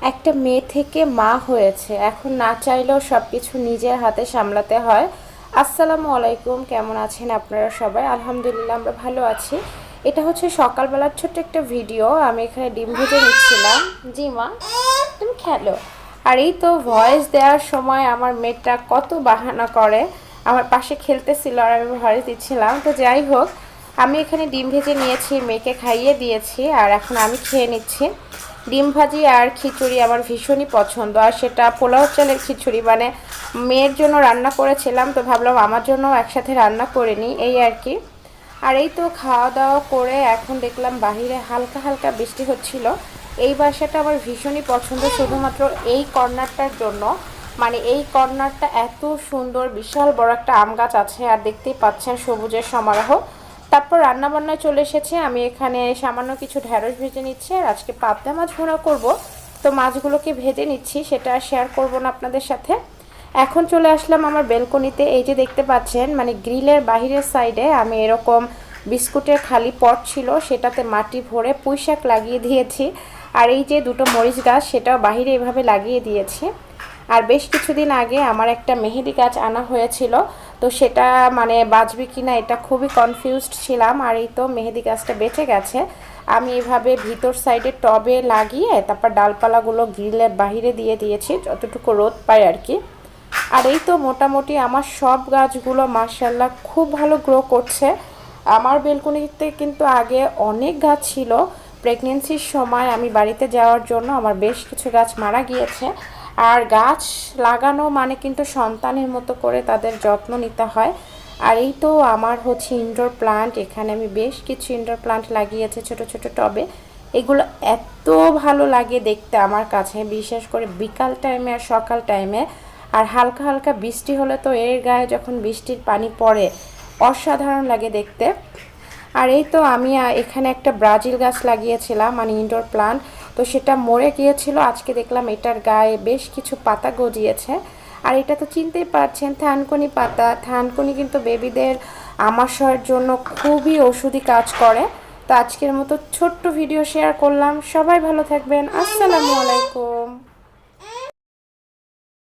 একটা মেয়ে থেকে মা হয়েছে। এখন না চাইলেও সব কিছু নিজের হাতে সামলাতে হয়। আসসালামু আলাইকুম, কেমন আছেন আপনারা সবাই? আলহামদুলিল্লাহ, আমরা ভালো আছি। এটা হচ্ছে সকালবেলার ছোট্ট একটা ভিডিও। আমি এখানে ডিম ভেজে নিচ্ছিলাম। জি মা, তুমি খেলো। আর এই তো ভয়েস দেওয়ার সময় আমার মেয়েটা কত বাহানা করে। আমার পাশে খেলতেছিল আর আমি ভয়েস দিচ্ছিলাম। তো যাই হোক আমি এখানে ডিম ভেজে নিয়েছি, মেয়েকে খাইয়ে দিয়েছি, আর এখন আমি খেয়ে নিচ্ছি। ডিম ভাজি আর খিচুড়ি আমার ভীষণই পছন্দ, আর সেটা পোলাও চালের খিচুড়ি। মানে মেয়ের জন্য রান্না করেছিলাম, তো ভাবলাম আমার জন্য একসাথে রান্না করে নিই, এই আর কি। আর এই তো খাওয়া দাওয়া করে এখন দেখলাম বাহিরে হালকা হালকা বৃষ্টি হচ্ছিল। এই বাসাটা আমার ভীষণই পছন্দ, শুধুমাত্র এই কর্নারটার জন্য। মানে এই কর্নারটা এত সুন্দর, বিশাল বড় একটা আম গাছ আছে, আর দেখতেই পাচ্ছেন সবুজের সমারোহ। তারপর রান্না বান্নায় চলে এসেছে। আমি এখানে সামান্য কিছু ঢ্যাঁড়স ভেজে নিচ্ছি আর আজকে পাবদা মাছ ভোনা করব। তো মাছগুলোকে ভেজে নিচ্ছি, সেটা শেয়ার করব না আপনাদের সাথে। এখন চলে আসলাম আমার বেলকনিতে। এই যে দেখতে পাচ্ছেন মানে গ্রিলের বাহিরের সাইডে আমি এরকম বিস্কুটের খালি পট ছিল, সেটাতে মাটি ভরে পুঁই শাক লাগিয়ে দিয়েছি। আর এই যে দুটো মরিচ গাছ, সেটাও বাহিরে এভাবে লাগিয়ে দিয়েছি। আর বেশ কিছুদিন আগে আমার একটা মেহেদি গাছ আনা হয়েছিল। তো সেটা মানে বাঁচবে কি না এটা খুবই কনফিউজড ছিলাম, আর এই তো মেহেদি গাছটা বেঁচে গেছে। আমি এভাবে ভিতর সাইডে টবে লাগিয়ে তারপর ডালপালাগুলো গ্রিলের বাহিরে দিয়ে দিয়েছি, যতটুকু রোদ পায় আর কি। আর এই তো মোটামুটি আমার সব গাছগুলো মার্শাল্লাহ খুব ভালো গ্রো করছে। আমার বেলকনিতে কিন্তু আগে অনেক গাছ ছিল। প্রেগনেন্সির সময় আমি বাড়িতে যাওয়ার জন্য আমার বেশ কিছু গাছ মারা গিয়েছে। আর গাছ লাগানো মানে কিন্তু সন্তানের মতো করে তাদের যত্ন নিতে হয়। আর এই তো আমার হচ্ছে ইনডোর প্লান্ট এখানে আমি বেশ কিছু ইনডোর প্লান্ট লাগিয়েছি ছোট ছোট টবে। এগুলো এত ভালো লাগে দেখতে আমার কাছে, বিশেষ করে বিকাল টাইমে আর সকাল টাইমে আর হালকা হালকা বৃষ্টি হলে তো এর গায়ে যখন বৃষ্টির পানি পড়ে, অসাধারণ লাগে দেখতে। আর এই তো আমি এখানে একটা ব্রাজিল গাছ লাগিয়েছিলাম মানে ইনডোর প্লান্ট তো সেটা মরে গিয়েছিল। আজকে দেখলাম এটার গায়ে বেশ কিছু পাতা গজিয়েছে। আর এটা তো চিনতেই পারছেন, থানকুনি পাতা। থানকুনি কিন্তু বেবিদের আমাশয়ের জন্য খুবই ওষুধি কাজ করে। তো আজকের মতো ছোট্ট ভিডিও শেয়ার করলাম। সবাই ভালো থাকবেন। আসসালামু আলাইকুম।